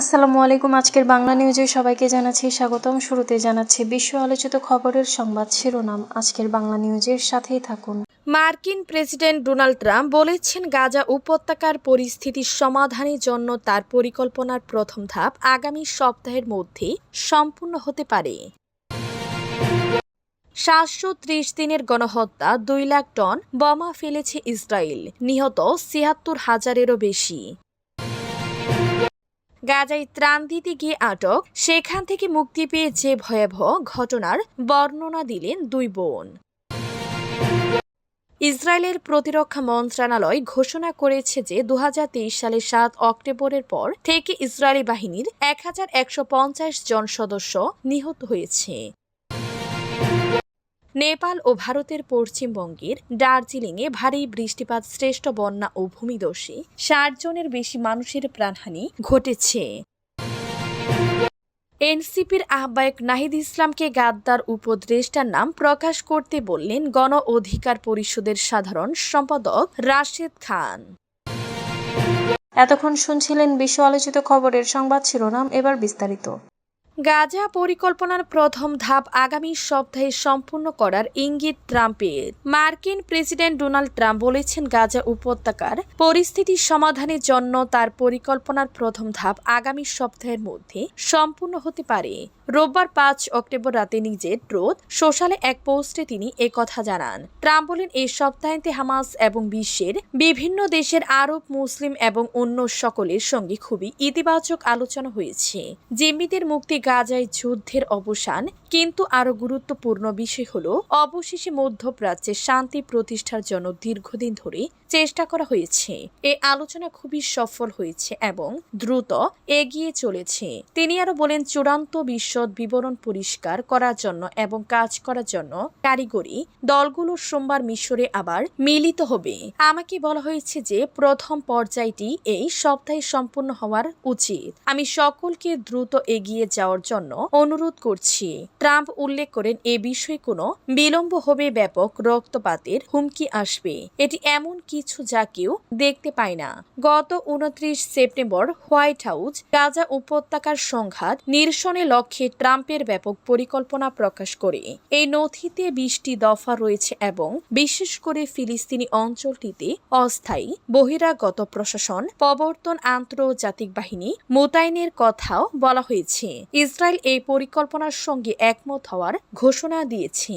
আসসালামু আলাইকুম, আজকের বাংলা নিউজে সবাইকে জানাচ্ছি স্বাগতম। শুরুতে জানাচ্ছি বিশ্ব আলোচিত খবরের সংবাদ শিরোনাম। আজকের বাংলা নিউজের সাথেই থাকুন। মার্কিন প্রেসিডেন্ট ডোনাল্ড ট্রাম্প বলেছেন, গাজা উপত্যকার পরিস্থিতির সমাধানের জন্য তার পরিকল্পনার প্রথম ধাপ আগামী সপ্তাহের মধ্যে সম্পূর্ণ হতে পারে। সাতশো ত্রিশ দিনের গণহত্যা, দুই লাখ টন বোমা ফেলেছে ইসরায়েল। নিহত ছিয়াত্তর হাজারেরও বেশি। গাজায় ত্রাণ দিতে গিয়ে আটক, সেখান থেকে মুক্তি পেয়ে যে ভয়াবহ ঘটনার বর্ণনা দিলেন দুই বোন। ইসরায়েলের প্রতিরক্ষা মন্ত্রণালয় ঘোষণা করেছে যে দুহাজার তেইশ সালের সাত অক্টোবরের পর থেকে ইসরায়েলি বাহিনীর এক হাজার একশ পঞ্চাশ জন সদস্য নিহত হয়েছে। নেপাল ও ভারতের পশ্চিমবঙ্গের দার্জিলিংয়ে ভারী বৃষ্টিপাত শ্রেষ্ঠ বন্যা ও ভূমিদস্যে ষাট জনের বেশি মানুষের প্রাণহানি ঘটেছে। এনসিপির আহ্বায়ক নাহিদ ইসলামকে গাদ্দার উপদেষ্টার নাম প্রকাশ করতে বললেন গণ অধিকার পরিষদের সাধারণ সম্পাদক রাশেদ খান। এতক্ষণ শুনছিলেন বিশ্ব আলোচিত খবরের সংবাদ শিরোনাম, এবার বিস্তারিত। গাজা পরিকল্পনার প্রথম ধাপ আগামী সপ্তাহে সম্পূর্ণ করার ইঙ্গিত ট্রাম্পের। মার্কিন প্রেসিডেন্ট ডোনাল্ড ট্রাম্প বলেছেন, গাজা উপত্যকার পরিস্থিতি সমাধানের জন্য তার পরিকল্পনার প্রথম ধাপ আগামী সপ্তাহের মধ্যে সম্পূর্ণ হতে পারে। রোববার পাঁচ অক্টোবর রাতে নিজের ট্রোথ সোশ্যালে এক পোস্টে তিনি একথা জানান। ট্রাম্প বলেন এই সপ্তাহান্তে হামাস এবং বিশ্বের বিভিন্ন দেশের আরব, মুসলিম এবং অন্য সকলের সঙ্গে খুবই ইতিবাচক আলোচনা হয়েছে। জিম্মিদের মুক্তি গাজায় যুদ্ধের অবসান কিন্তু আরও গুরুত্বপূর্ণ বিষয় হল, অবশেষে মধ্যপ্রাচ্যে শান্তি প্রতিষ্ঠার জন্য দীর্ঘদিন ধরে চেষ্টা করা হয়েছে। এই আলোচনা খুবই সফল হয়েছে এবং দ্রুত এগিয়ে চলেছে। তিনি আরও বলেন, চূড়ান্ত বিশদ বিবরণ পরিষ্কার করার জন্য এবং কাজ করার জন্য কারিগরি দলগুলো সোমবার মিশরে আবার মিলিত হবে। আমাকে বলা হয়েছে যে প্রথম পর্যায়টি এই সপ্তাহে সম্পূর্ণ হওয়ার উচিত। আমি সকলকে দ্রুত এগিয়ে যাওয়ার জন্য অনুরোধ করছি। ট্রাম্প উল্লেখ করেন, এ বিষয়ে কোনো বিলম্ব হবে ব্যাপক রক্তপাতের হুমকি আসবে। এটি এমন কিছু যা কেউ দেখতে পায় না। গত উনত্রিশ সেপ্টেম্বর হোয়াইট হাউস গাজা উপত্যকার সংঘাত নিরসনে লক্ষ্যে ট্রাম্পের ব্যাপক পরিকল্পনা প্রকাশ করে। এই নথিতে বিশটি দফা রয়েছে এবং বিশেষ করে ফিলিস্তিনি অঞ্চলটিতে অস্থায়ী, বহিরাগত প্রশাসন, প্রবর্তন আন্তর্জাতিক বাহিনী মোতায়েনের কথাও বলা হয়েছে। ইসরায়েল এই পরিকল্পনার সঙ্গে একমত হওয়ার ঘোষণা দিয়েছে।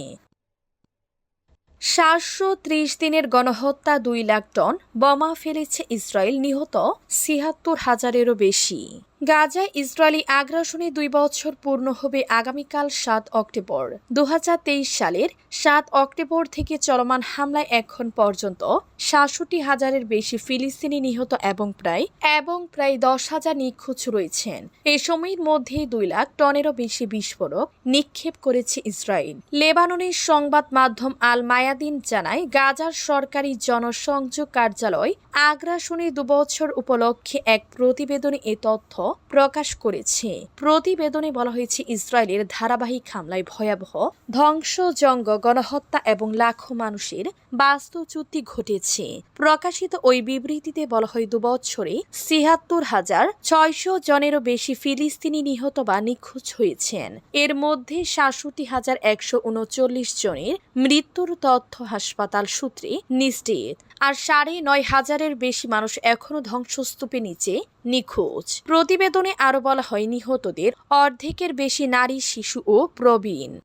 সাতশো ত্রিশ দিনের গণহত্যা দুই লাখ টন, বোমা ফেলেছে ইসরায়েল, নিহত ছিয়াত্তর হাজারেরও বেশি। গাজায় ইসরায়েলি আগ্রাসনে দুই বছর পূর্ণ হবে আগামীকাল সাত অক্টোবর। দু হাজার তেইশ সালের সাত অক্টোবর থেকে চলমান হামলায় এখন পর্যন্ত সাতষট্টি হাজারের বেশি ফিলিস্তিনি নিহত এবং প্রায় এবং প্রায় দশ হাজার নিখোঁজ রয়েছেন। এ সময়ের মধ্যেই দুই লাখ টনেরও বেশি বিস্ফোরক নিক্ষেপ করেছে ইসরায়েল। লেবাননের সংবাদ মাধ্যম আল মায়াদিন জানায়, গাজার সরকারি জনসংযোগ কার্যালয় আগ্রাসনে দুবছর উপলক্ষে এক প্রতিবেদনে এ তথ্য প্রকাশ করেছে। প্রতিবেদনে বলা হয়েছে, ইসরায়েলের ধারাবাহিক হামলায় ভয়াবহ ধ্বংসজঙ্গ, গণহত্যা এবং লাখো মানুষের বাস্তুচ্যুতি ঘটেছে। প্রকাশিত ওই বিবৃতিতে বলা হয়, দুবছরে ছিয়াত্তর হাজার ছয়শো জনেরও বেশি ফিলিস্তিনি নিহত বা নিখোঁজ হয়েছেন। এর মধ্যে সাতষট্টি হাজার একশো উনচল্লিশ জনের মৃত্যুর তথ্য হাসপাতাল সূত্রে নিশ্চিত। আর সাড়ে নয় হাজারের বেশি মানুষ এখনও ধ্বংসস্তূপে নিচে নিখোঁজ। প্রতিবেদনে আরও বলা হয় নিহতদের অর্ধেকের বেশি নারী শিশু ও প্রবীণ।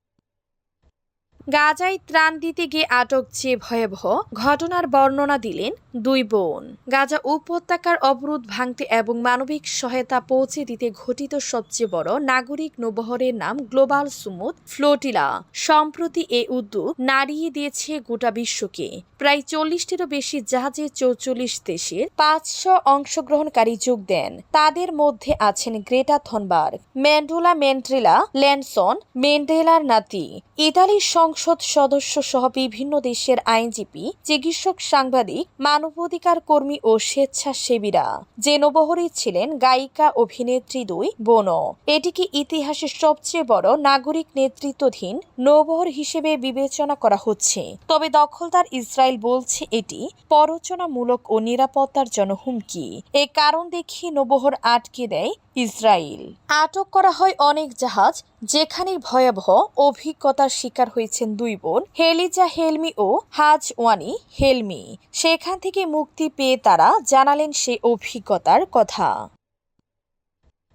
গাজায় ত্রাণ দিতে গিয়ে আটক যে ভয়াবহ ঘটনার বর্ণনা দিলেন দুই বোন। গাজা উপত্যকার অবরোধ ভাঙতে এবং মানবিক সহায়তা পৌঁছে দিতে ঘটিত সবচেয়ে বড় নাগরিক নৌবহরের নাম গ্লোবাল সুমুদ ফ্লোটিলা। সম্প্রতি এ উদ্যোগ নাড়িয়ে দিয়েছে গোটা বিশ্বকে। প্রায় চল্লিশটিরও বেশি জাহাজে চৌচল্লিশ দেশের পাঁচশো অংশগ্রহণকারী যোগ দেন। তাদের মধ্যে আছেন গ্রেটা থনবার্গ, ম্যান্ডোলা মেন্ট্রেলা ল্যান্সন মেন্ডেলার নাতি। ইতালির সংসদ সদস্য সহ বিভিন্ন দেশের আইনজীবী, চিকিৎসক, সাংবাদিক, মানবাধিকার কর্মী ও স্বেচ্ছাসেবীরা যে নৌবহরে ছিলেন গায়িকা অভিনেত্রী দুই বোনও। এটিকে ইতিহাসের সবচেয়ে বড় নাগরিক নেতৃত্বাধীন নৌবহর হিসেবে বিবেচনা করা হচ্ছে। তবে দখলদার ইসরায়েল বলছে এটি প্ররোচনামূলক ও নিরাপত্তার জন্য হুমকি। এ কারণ দেখিয়ে নবহর আটকে দেয় ইসরায়েল আটক করা হয় অনেক জাহাজ যেখানে ভয়াবহ অভিজ্ঞতার শিকার হয়েছেন দুই বোন হেলিজা হেলমি ও হাজ ওয়ানি হেলমি। সেখান থেকে মুক্তি পেয়ে তারা জানালেন সে অভিজ্ঞতার কথা।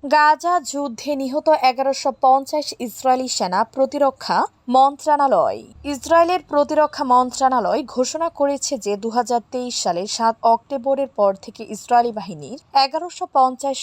গাজা যুদ্ধে নিহত এগারোশো পঞ্চাশ ইসরায়েলি সেনা প্রতিরক্ষা মন্ত্রণালয়। ইসরায়েলের প্রতিরক্ষা মন্ত্রণালয় ঘোষণা করেছে যে দু সালের সাত অক্টোবরের পর থেকে ইসরায়েলি বাহিনীর এগারোশো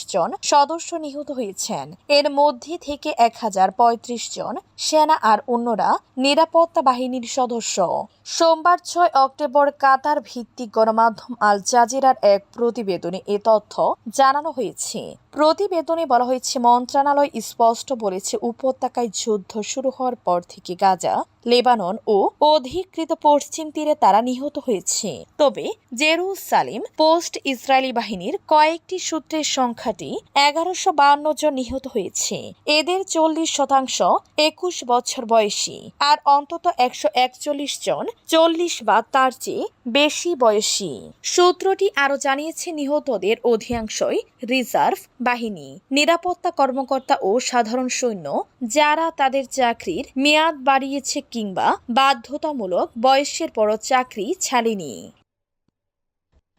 জন সদস্য নিহত হয়েছেন। এর মধ্যে থেকে এক হাজার পঁয়ত্রিশ জন সেনা আর অন্যরা নিরাপত্তা বাহিনীর সদস্য। সোমবার ছয় অক্টোবর কাতার ভিত্তিক গণমাধ্যম আল জাজিরার এক প্রতিবেদনে এ তথ্য জানানো হয়েছে। প্রতিবেদনে বলা হয়েছে, মন্ত্রণালয় স্পষ্ট বলেছে, উপত্যকায় যুদ্ধ শুরু হওয়ার পর থেকে গাজা লেবানন ও অধিকৃত পশ্চিম তীরে তারা নিহত হয়েছে। তবে জেরুসালেম পোস্ট ইসরায়েলি বাহিনীর কয়েকটি সূত্রের সংখ্যাটি এগারোশো বান্ন জন নিহত হয়েছে। এদের চল্লিশ শতাংশ একুশ বছর বয়সী, আর অন্তত একশো একচল্লিশ জন চল্লিশ বা তার চেয়ে বেশি বয়সী। সূত্রটি আরও জানিয়েছে, নিহতদের অধিকাংশই রিজার্ভ বাহিনী, নিরাপত্তা কর্মকর্তা ও সাধারণ সৈন্য, যারা তাদের চাকরির মেয়াদ বাড়িয়েছে কিংবা বাধ্যতামূলক বয়সের পর চাকরি ছাড়েনি।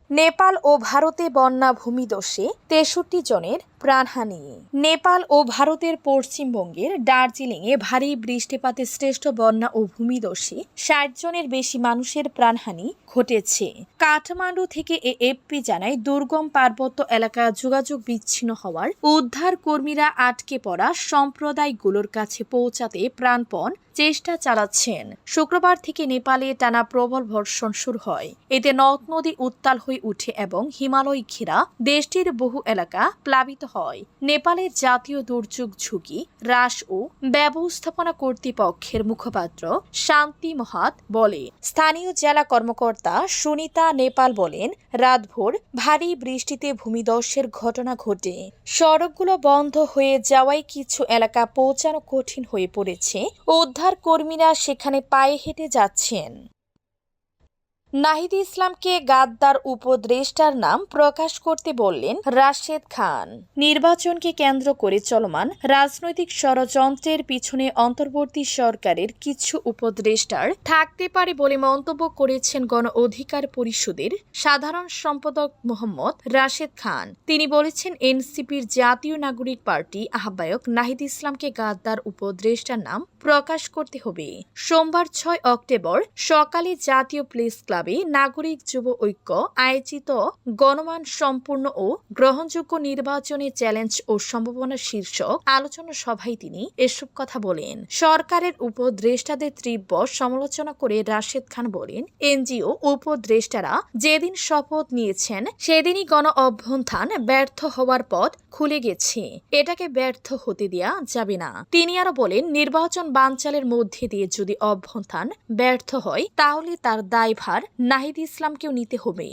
নেপাল ও ভারতে বন্যা ভূমিদস্যে তেষট্টি জনের প্রাণহানি। নেপাল ও ভারতের পশ্চিমবঙ্গের দার্জিলিংয়ে ভারী বৃষ্টিপাতে শ্রেষ্ঠ বন্যা ও ভূমিদস্যে ষাট জনের বেশি মানুষের প্রাণহানি ঘটেছে। কাঠমান্ডু থেকে এ এফপি জানায়, দুর্গম পার্বত্য এলাকা যোগাযোগ বিচ্ছিন্ন হওয়ার উদ্ধার কর্মীরা আটকে পড়া সম্প্রদায়গুলোর কাছে পৌঁছাতে প্রাণপণ চেষ্টা চালাচ্ছেন। শুক্রবার থেকে নেপালে টানা প্রবল বর্ষণ শুরু হয়। এতে নদ নদী উত্তাল হয়ে উঠে এবং হিমালয় ঘেরা দেশটির বহু এলাকা প্লাবিত হয়। নেপালের জাতীয় দুর্যোগ ঝুঁকি হ্রাস ও ব্যবস্থাপনা কর্তৃপক্ষের মুখপাত্র শান্তি মহাত বলে। স্থানীয় জেলা কর্মকর্তা সুনিতা নেপাল বলেন, রাতভর ভারী বৃষ্টিতে ভূমিধসের ঘটনা ঘটে। সড়কগুলো বন্ধ হয়ে যাওয়ায় কিছু এলাকা পৌঁছানো কঠিন হয়ে পড়েছে। উদ্ধার কর্মীরা সেখানে পায়ে হেঁটে যাচ্ছেন। নাহিদ ইসলামকে গাদ্দার উপদেষ্টার নাম প্রকাশ করতে বললেন রাশেদ খান। নির্বাচনকে কেন্দ্র করে চলমান রাজনৈতিক ষড়যন্ত্রের পিছনে অন্তর্বর্তী সরকারের কিছু উপদেষ্টার থাকতে পারে বলে মন্তব্য করেছেন গণ অধিকার পরিষদের সাধারণ সম্পাদক মোহাম্মদ রাশেদ খান। তিনি বলেছেন, এনসিপির জাতীয় নাগরিক পার্টি আহ্বায়ক নাহিদ ইসলামকে গাদ্দার উপদেষ্টার নাম প্রকাশ করতে হবে। সোমবার ছয় অক্টোবর সকালে জাতীয় প্রেস ক্লাবে নাগরিক যুব ঐক্য, আয়োজিত গণমান সম্পূর্ণ ও গ্রহণযোগ্য নির্বাচনী চ্যালেঞ্জ ও সম্ভাবনা শীর্ষক আলোচনা সভায় তিনি এসব কথা বলেন। সরকারের উপদ্রেষ্টাদের তীব্র সমালোচনা করে রাশেদ খান বলেন, এনজিও উপদ্রেষ্টারা যেদিন শপথ নিয়েছেন, সেদিনই গণ অভ্যন্থান ব্যর্থ হওয়ার পথ খুলে গেছে। এটাকে ব্যর্থ হতে দেয়া যাবে না। তিনি আরও বলেন, নির্বাচন বানচালের মধ্যে দিয়ে যদি অভ্যন্থান ব্যর্থ হয়, তাহলে তার দায়ভার নাহিদ ইসলামকেও নিতে হবে।